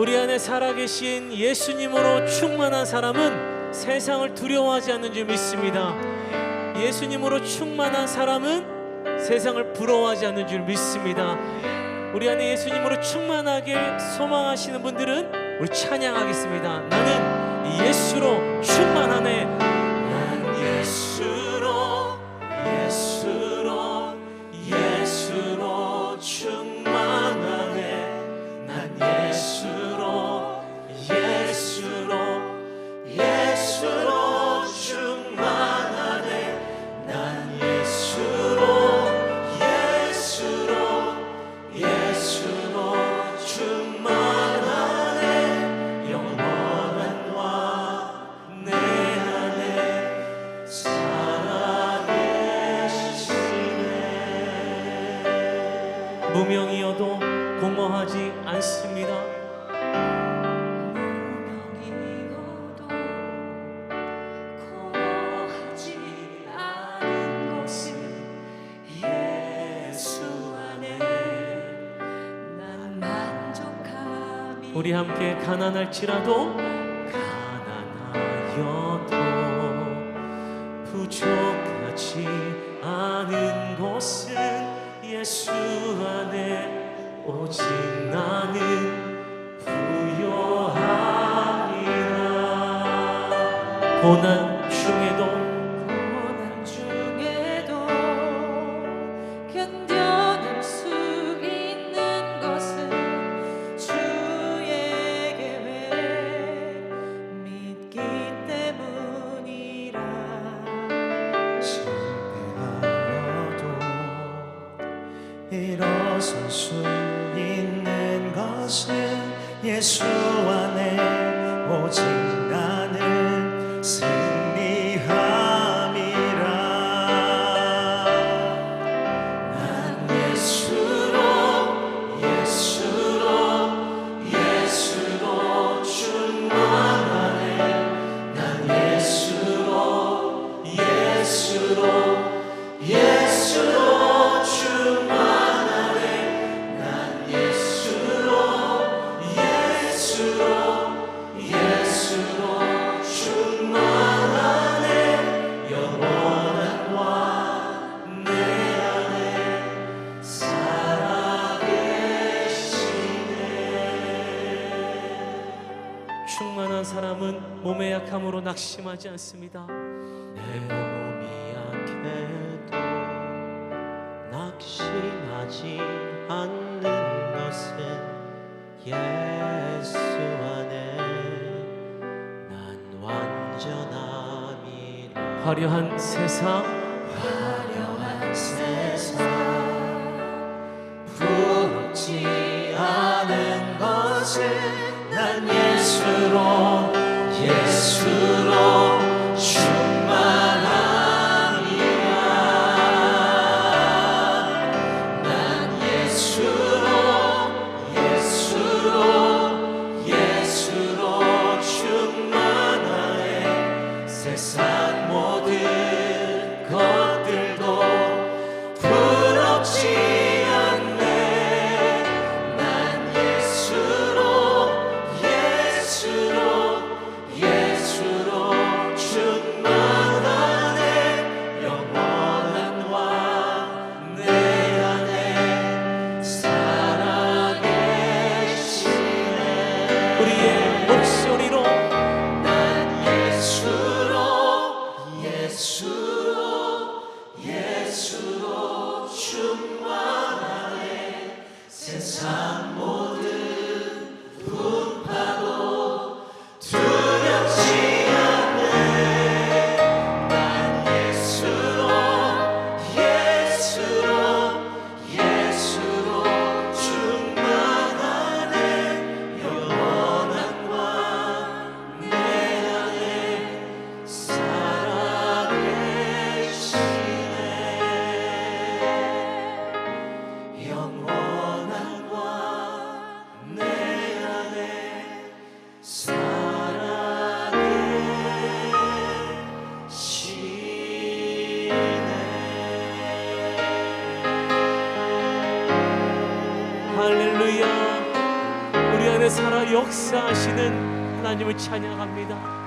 우리 안에 살아계신 예수님으로 충만한 사람은 세상을 두려워하지 않는 줄 믿습니다. 예수님으로 충만한 사람은 세상을 부러워하지 않는 줄 믿습니다. 우리 안에 예수님으로 충만하게 소망하시는 분들은 우리 찬양하겠습니다. 무명이어도 공허하지 않습니다. 무명이어도 공허하지 않은 것은 예수 안에 난 만족함이 우리 함께 가난할지라도 가난하여도 부족하지 않은 것은 예수 안에 오직 나는 부요함이라. 고난 중에 일어설 수 있는 것은 예수 안에 오직 나는 승리함이라. 난 예수로 예수로 예수로 충만하네 난 예수로 예수로 사람은 몸의 약함으로 낙심하지 않습니다. 내 몸이 약해도 낙심하지 않는 것은 예수 안에 난 완전함이라. 화려한 세상. 세상. 부럽지 않은 것은 난 예수로 예수로 예 할렐루야 우리 안에 살아 역사하시는 하나님을 찬양합니다.